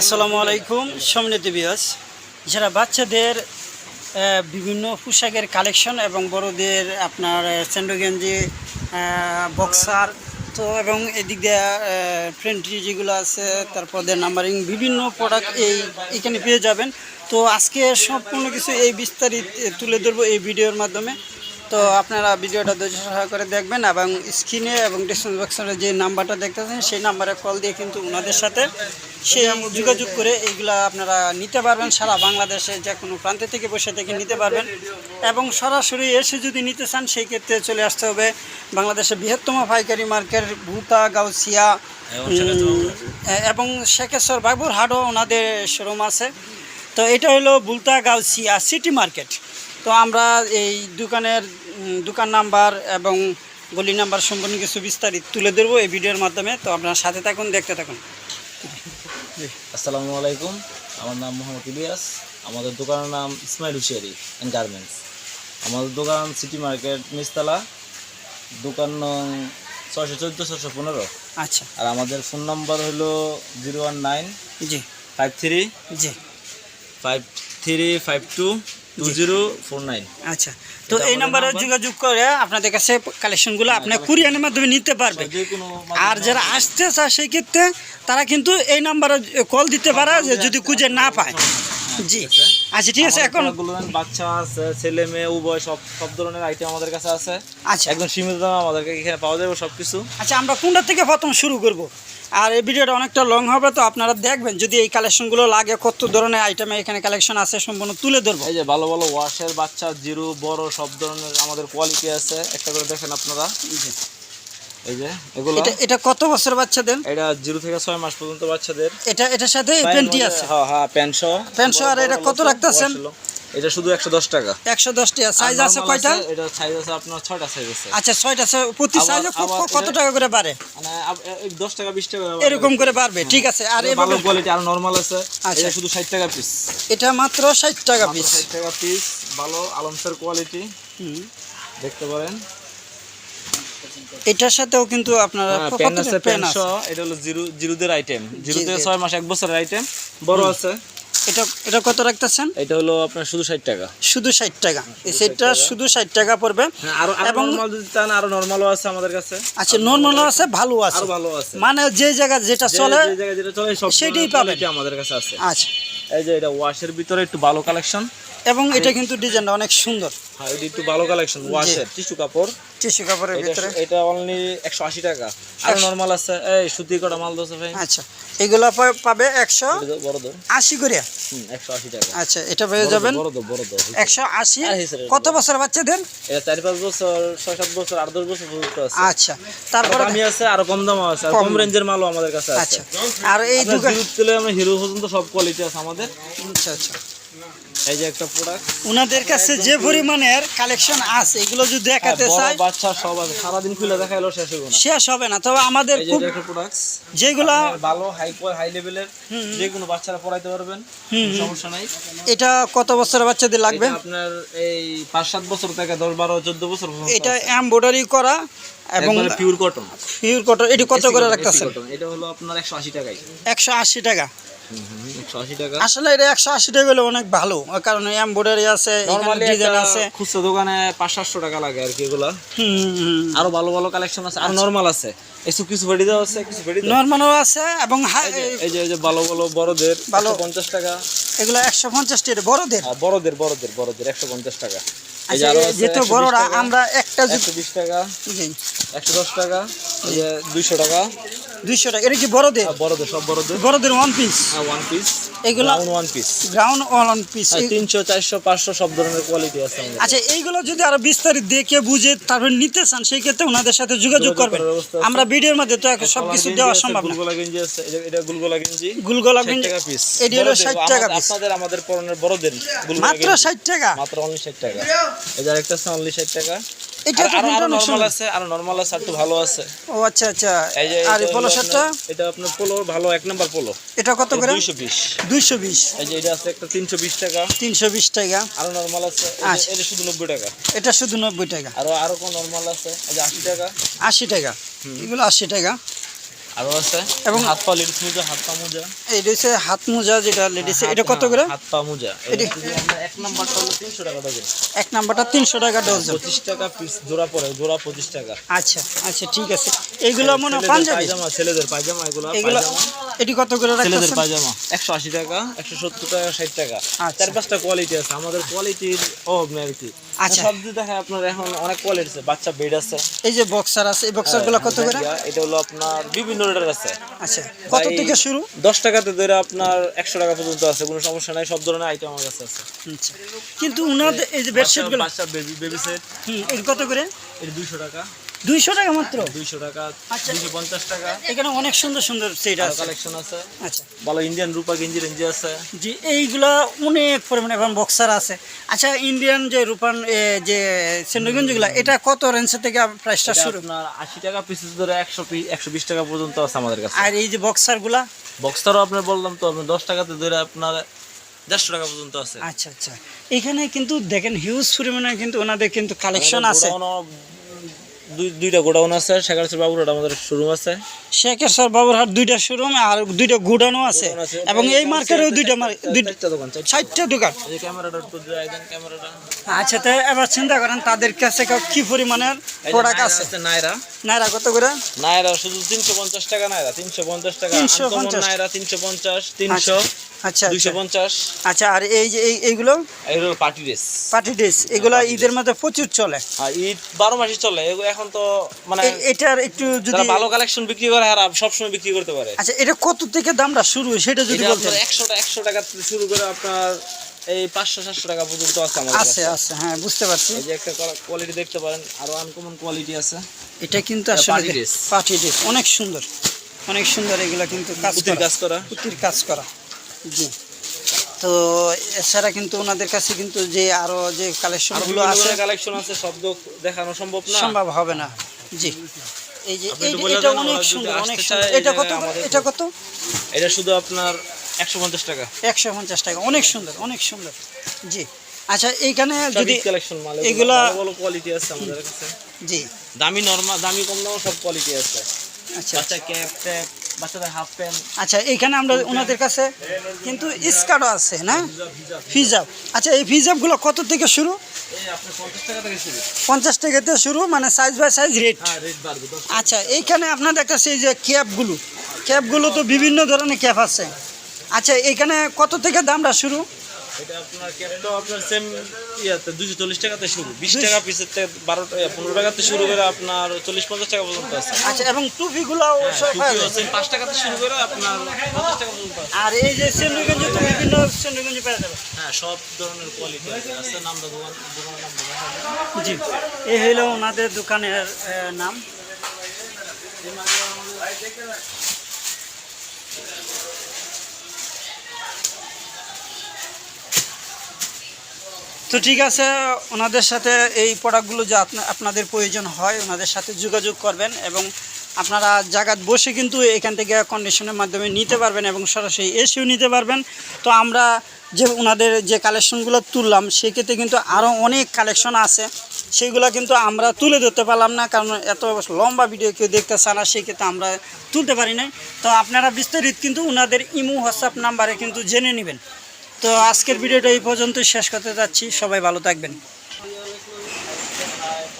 আসসালামু আলাইকুম, সম্মানিত বিয়াস যারা বাচ্চাদের বিভিন্ন পোশাকের কালেকশন এবং বড়দের আপনার স্যান্ডো গেঞ্জি বক্সার, তো এবং এদিক দিয়ে প্রিন্ট্রি যেগুলো আছে, তারপর নাম্বারিং, বিভিন্ন প্রোডাক্ট এই, এখানে পেয়ে যাবেন। তো আজকে সম্পূর্ণ কিছু এই বিস্তারিত তুলে ধরবো এই ভিডিওর মাধ্যমে। তো আপনারা ভিডিওটা ধৈর্য সহকারে দেখবেন এবং স্ক্রিনে এবং ডিসক্রিপশন যে নাম্বারটা দেখতেছেন, সেই নাম্বারে কল দিয়ে কিন্তু ওনাদের সাথে সেই যোগাযোগ করে এইগুলা আপনারা নিতে পারবেন সারা বাংলাদেশে যে কোনো প্রান্ত থেকে বসে থেকে নিতে পারবেন। এবং সরাসরি এসে যদি নিতে চান সেই ক্ষেত্রে চলে আসতে হবে বাংলাদেশের বৃহত্তম পাইকারি মার্কেট ভুতা গাউসিয়া এবং শেখেশ্বর বাবুর হাটও ওনাদের শোরুম আছে। তো এটা হলো বুলতা গাউসিয়া সিটি মার্কেট। তো আমরা এই দোকানের দোকান নাম্বার এবং গলি নাম্বার সম্পূর্ণ কিছু বিস্তারিত তুলে ধরবো এই ভিডিওর মাধ্যমে। তো আপনার সাথে থাকুন দেখতে থাকুন। আসসালামু আলাইকুম। আমার নাম মোহাম্মদ ইলিয়াস। আমাদের দোকানের নাম ইসমাইল হুশিয়ারি অ্যান্ড গার্মেন্টস। আমাদের দোকান সিটি মার্কেট মিসতলা দোকান নং ছয়শো চোদ্দ ছশো পনেরো। আচ্ছা। আর আমাদের ফোন নম্বর হলো জিরো ওয়ান নাইন জি। ফাইভ থ্রি জি। Five three five two two zero four nine আচ্ছা তো এই নাম্বারে যোগাযোগ করে আপনাদের কাছে কালেকশনগুলো আপনি কুরিয়ানের মাধ্যমে নিতে কোনো আর যারা আসতে চায় সেই ক্ষেত্রে তারা কিন্তু এই নাম্বারে কল দিতে পারে যে যদি খুঁজে না পায়। জি। আচ্ছা ঠিক আছে এখন বাচ্চা আছে ছেলে মেয়ে উভয় সব সব ধরনের আইটেম আমাদের কাছে আছে। আচ্ছা। একদম সীমিত দাম আমাদেরকে এখানে পাওয়া যাবে সব কিছু আচ্ছা আমরা কোনটা থেকে প্রথম শুরু করব? আর এই ভিডিওটা অনেকটা লং হবে তো আপনারা দেখবেন যদি এই কালেকশনগুলো লাগে কত ধরনের আইটেমে এখানে কালেকশন আছে সম্পূর্ণ তুলে ধরবো। এই যে ভালো ভালো ওয়াশের বাচ্চা জিরো বড় সব ধরনের আমাদের কোয়ালিটি আছে। একটা করে দেখেন আপনারা। এই যে। এগুলো। এটা এটা কত বছর বাচ্চাদের এটা জিরো থেকে ছয় মাস পর্যন্ত বাচ্চাদের। এটা এটার সাথে প্যান্টি আছে? হ্যাঁ হ্যাঁ আর এটা কত রাখতেছেন? এটা শুধু একশো দশ টাকা। একশো দশটি সাইজ আছে কয়টা? এটা সাইজ আছে আপনার ছয়টা সাইজ আছে। আচ্ছা ছয়টা আছে প্রতি সাইজে কত টাকা করে বাড়ে? মানে আব- এ- এই দশ টাকা বিশ টাকা এরকম করে। বাড়বে ঠিক আছে। আর এভাবে কোয়ালিটি আর নর্মাল আছে। আচ্ছা। এটা শুধু ষাট টাকা পিস এটা মাত্র ষাট টাকা পিস ষাট টাকা পিস ভালো আলমসের কোয়ালিটি দেখতে পারেন। এটার সাথেও কিন্তু আপনারা হ্যাঁ, পেন আছে পেন এটা হলো জিরো জিরোদের আইটেম জিরো থেকে জি। ছয় মাস এক বছরের আইটেম বড় আছে। এটা এটা কত রাখতেছেন? এটা হলো আপনার শুধু ষাট টাকা। শুধু ষাট টাকা। এই সেটটা শুধু ষাট টাকা পড়বে। হ্যাঁ আরও আরও এবং নরমাল যদি চান আরও নর্মালও আছে আমাদের কাছে। আচ্ছা নর্মালও আছে ভালো আছে। ভালো আছে। মানে যে জায়গা যেটা চলে যে জায়গায় যেটা চলে সেটাই পাবে আমাদের কাছে আছে। আচ্ছা। এই যে এটা ওয়াশের ভিতরে একটু ভালো কালেকশন এবং এটা কিন্তু ডিজাইনটা অনেক সুন্দর। হ্যাঁ এটা একটু ভালো কালেকশন ওয়াশের টিস্যু কাপড়। টিস্যু কাপড়ের ভিতরে। এটা অনলি একশো আশি টাকা। আর নরমাল আছে এই সুতি কটা মাল দোছে ভাই? আচ্ছা এগুলো পাবে একশো এটা তো বড় দর আশি করে। হুম একশো আশি টাকা। আচ্ছা এটা পেয়ে যাবেন। বড় বড় দর একশো আশি। আর হিসেবে কত বছর বাচ্চাদের? এটা চার পাঁচ বছর ছয় সাত বছর আট দশ বছর পর্যন্ত আছে। আচ্ছা তারপরে আমি আছে আর কম দামও আছে আর কম। রেঞ্জের মালও আমাদের কাছে আছে। আচ্ছা আর এই দোকান জিরো তেলে আমরা হিরো পর্যন্ত সব কোয়ালিটি আছে আমাদের। আচ্ছা আচ্ছা। এই যে একটা প্রোডাক্ট ওনাদের কাছে যে পরিমাণের কালেকশন আছে এগুলো যদি দেখাতে চাই বাচ্চা সব আছে সারাদিন খুলে দেখাইলো শেষ হইব না। শেষ হবে না। তবে আমাদের খুব এটা একটা ভালো হাই হাই লেভেলের যে কোনো বাচ্চারা পড়াইতে পারবেন সমস্যা নাই। এটা কত বছরের বাচ্চাদের লাগবে? আপনার এই পাঁচ সাত বছর থেকে দশ বারো চোদ্দ বছর এটা এমব্রয়ডারি করা এবং পিওর কটন পিওর কটন এটি কত করে রাখতেছেন? এটা হলো আপনার একশো আশি টাকাই টাকা। একশো আশি টাকা। আসলে এটা একশো আশি টাকা হলে অনেক ভালো। কারণ এমব্রয়ডারি আছে ডিজাইন আছে। খুচরা দোকানে পাঁচ সাতশো টাকা লাগে আর কি এগুলা। আরও ভালো ভালো কালেকশন আছে। আর নর্মাল আছে। কিছু কিছু দেওয়া আছে কিছু ভেড়ি নর্মালও আছে। এবং এই যে এই যে ভালো ভালো বড়দের ভালো। পঞ্চাশ টাকা। এগুলো একশো পঞ্চাশ টাকা বড়দের? বড়দের বড়দের বড়দের একশো পঞ্চাশ টাকা। আচ্ছা যেহেতু বড়রা আমরা একটা একশো বিশ টাকা একশো দশ টাকা এই যে দুইশো টাকা। দুইশো টাকা এটা কি বড়দের? আর বড়দের সব বড়দের। বড়দের ওয়ান পিস আর ওয়ান পিস এগুলা one piece ground one piece তিনশো চারশো পাঁচশো সব ধরনের কোয়ালিটি আছে আচ্ছা এইগুলো যদি আরও বিস্তারিত দেখে বুঝে তারপর নিতে চান সেই ক্ষেত্রে ওনাদের সাথে যোগাযোগ করবেন। আমরা ভিডিওর মধ্যে তো এখন সবকিছু দেওয়া সম্ভব না। গুলগোলা গেঞ্জি আছে এটা গুলগোলা গেঞ্জি। গুলগোলা গেঞ্জি। টাকা পিস এটি হলো ষাট টাকা পিস আপনাদের আমাদের পরনের বড়দের মাত্র ষাট টাকা? মাত্র অনলি ষাট টাকা। এই যে আরেকটা আছে অনলি ষাট টাকা। এটা তো আরও নর্মাল। আছে আরও নর্মাল আছে একটু ভালো আছে। ও আচ্ছা আচ্ছা। আর এটা এই পলো হলো শার্টটা? এটা আপনার পোলো ভালো এক নাম্বার পোলো। এটা কত করে? দুইশো বিশ। দুইশো বিশ। এই যে এটা আছে একটা তিনশো বিশ টাকা। তিনশো বিশ টাকা। আরও নরমাল আছে আচ্ছা। এটা শুধু নব্বই টাকা। এটা শুধু নব্বই টাকা। আরও আরও কোন নরমাল আছে? এই যে আশি টাকা। আশি টাকা। এগুলো আশি টাকা। আরও আছে। এবং- হাত পা লেডিস মোজা হাত পা মোজা। এটা হচ্ছে হাত মোজা যেটা লেডিস এটা কত হ্যাঁ, করে? হাত পা মোজা। এটা এক নাম্বারটা হলো তিনশো টাকা ডজন এক নাম্বারটা তিনশো টাকা ডজন পঁচিশ টাকা পিস জোড়া পড়ে জোড়া পঁচিশ টাকা। আচ্ছা আচ্ছা ঠিক আছে। এইগুলো মনে পাঞ্জাবি? পায়জামা ছেলেদের পায়জামা এগুলো এটি কত করে ছেলেদের পায়জামা একশো আশি টাকা একশো সত্তর টাকা ষাট টাকা। আচ্ছা। চার পাঁচটা কোয়ালিটি আছে আমাদের কোয়ালিটির অভাব নেই আর কি আচ্ছা। সব দিয়ে দেখে আপনার এখন অনেক কোয়ালিটি আছে বাচ্চা বেড আছে। এই যে বক্সার আছে এই বক্সারগুলো কত করে? হ্যাঁ, এটা হলো আপনার বিভিন্ন আচ্ছা কত থেকে শুরু? দশ টাকাতে ধরে আপনার একশো টাকা পর্যন্ত আছে কোনো সমস্যা নাই সব ধরনের আইটেম আমার কাছে আছে। আচ্ছা কিন্তু উনাদের এই যে বেডশিটগুলো বাচ্চা বেবি বেবি সেট হুম এটি কত করে? এটা দুইশো টাকা। দুইশো টাকা মাত্র? দুইশো টাকা আচ্ছা। দুইশো পঞ্চাশ টাকা। এখানে অনেক সুন্দর সুন্দর সেট আছে। কালেকশন আছে। আচ্ছা। ভালো ইন্ডিয়ান রূপা গেঞ্জি রেঞ্জি আছে। জি এইগুলা অনেক পরিমাণে এখন বক্সার আছে। আচ্ছা ইন্ডিয়ান যে রূপান যে সেন্ডোগঞ্জগুলো এটা কত রেঞ্জ থেকে প্রাইসটা শুরু? আপনার আশি টাকা পিসেস ধরে একশো একশো বিশ টাকা পর্যন্ত আছে আমাদের কাছে। আর এই যে বক্সারগুলা বক্সটারও আপনার বললাম তো আপনার দশ টাকাতে ধরে আপনার দেড়শো টাকা পর্যন্ত আছে। আচ্ছা আচ্ছা। এখানে কিন্তু দেখেন হিউজ পরিমাণে কিন্তু ওনাদের কিন্তু কালেকশন আছে। দুইটা গোডাউন আছে শেখার বাবুরাট আমাদের শোরুম আছে। শেখের স্যার বাবুরহাট দুইটা শোরুম আর দুইটা গুডানো আছে। এবং এই মার্কেটেও দুইটা দুইটা দোকান। ষাটটা দোকান। আচ্ছা তো এবার চিন্তা করেন তাদের কাছে কি পরিমাণের প্রোডাক্ট আছে? নায়রা নাইরা। কত করে? নায়রা শুধু তিনশো পঞ্চাশ টাকা নায়রা তিনশো পঞ্চাশ টাকা। 350 আনকমন নায়রা তিনশো পঞ্চাশ তিনশো। আচ্ছা দুইশো পঞ্চাশ। আচ্ছা পঞ্চাশ আচ্ছা আর এই যে এইগুলো? এগুলো পার্টি ড্রেস। Party dress. এগুলো ঈদের মধ্যে প্রচুর চলে। আর ঈদ বারো মাসই চলে। এখন তো মানে এটার একটু যদি ভালো কালেকশন বিক্রি করে আর সবসময় বিক্রি করতে পারে। আচ্ছা এটা কত থেকে দামটা শুরু সেটা যদি বলতেন। আপনার একশো একশো টাকা থেকে শুরু করে আপনার এই পাঁচশো সাতশো টাকা পর্যন্ত আছে আমাদের আছে আছে হ্যাঁ বুঝতে পারছি। এই যে একটা কোয়ালিটি দেখতে পারেন আরও আনকমন কোয়ালিটি আছে। এটা কিন্তু আসলে পার্টি ড্রেস। অনেক সুন্দর। অনেক সুন্দর এগুলো কিন্তু কাজ করা। কাজ করা। পুঁতির কাজ করা। জি। তো এছাড়া কিন্তু ওনাদের কাছে কিন্তু যে আরও যে কালেকশনগুলো আছে কালেকশন আছে শব্দ দেখানো সম্ভব না। সম্ভব হবে না। জি। এই যে এটা অনেক সুন্দর অনেক সুন্দর। এটা কত এটা কত? এটা শুধু আপনার একশো পঞ্চাশ টাকা। একশো পঞ্চাশ টাকা অনেক সুন্দর অনেক সুন্দর। জি। আচ্ছা এইখানে যদি কালেকশন মাল এগুলা- ভালো কোয়ালিটি আছে আমাদের কাছে। জি। দামি নরমাল দামি কম দামও সব কোয়ালিটি আছে। বাচ্চা ক্যাপ ট্যাপ বাচ্চাদের হাফ প্যান্ট আচ্ছা এইখানে আমরা ওনাদের কাছে কিন্তু স্কার্টও আছে না? ফিজাব আচ্ছা এই ফিজাবগুলো কত থেকে শুরু? পঞ্চাশ টাকা থেকে শুরু। মানে সাইজ বাই সাইজ রেট আচ্ছা এইখানে আপনাদের কাছে এই যে ক্যাপগুলো ক্যাপগুলো তো বিভিন্ন ধরনের ক্যাপ আছে। আচ্ছা এইখানে কত থেকে দামটা শুরু? এটা আপনার আপনার সেম ইয়াতে দুশো চল্লিশ টাকাতে শুরু। বিশ টাকা পিসের থেকে বারো পনেরো টাকাতে শুরু করে আপনার চল্লিশ পঞ্চাশ টাকা পর্যন্ত আছে। আচ্ছা এবং টুপিগুলো পাঁচ টাকাতে শুরু করে আপনার পঞ্চাশ টাকা পর্যন্ত আর এই যে সেন্ডুগঞ্জে তো বিভিন্ন সেন্ডুগঞ্জে পেয়ে যাবে। হ্যাঁ সব ধরনের কোয়ালিটি আছে। আছে নাম দা দোকান দোকানের নাম জি এই ওনাদের দোকানের নাম। তো ঠিক আছে, ওনাদের সাথে এই প্রোডাক্টগুলো যে আপনাদের প্রয়োজন হয়, ওনাদের সাথে যোগাযোগ করবেন এবং আপনারা জায়গাত বসে কিন্তু এখান থেকে কন্ডিশনের মাধ্যমে নিতে পারবেন এবং সরাসরি এসেও নিতে পারবেন। তো আমরা যে ওনাদের যে কালেকশনগুলো তুললাম, সেক্ষেত্রে কিন্তু আরও অনেক কালেকশন আছে। সেইগুলো কিন্তু আমরা তুলে ধরতে পারলাম না, কারণ এত লম্বা ভিডিও কেউ দেখতে চায় না, সেক্ষেত্রে আমরা তুলতে পারি নাই। তো আপনারা বিস্তারিত কিন্তু ওনাদের ইমো হোয়াটসঅ্যাপ নাম্বারে কিন্তু জেনে নেবেন। তো আজকের ভিডিওটা এই পর্যন্ত শেষ করতে যাচ্ছি। সবাই ভালো থাকবেন।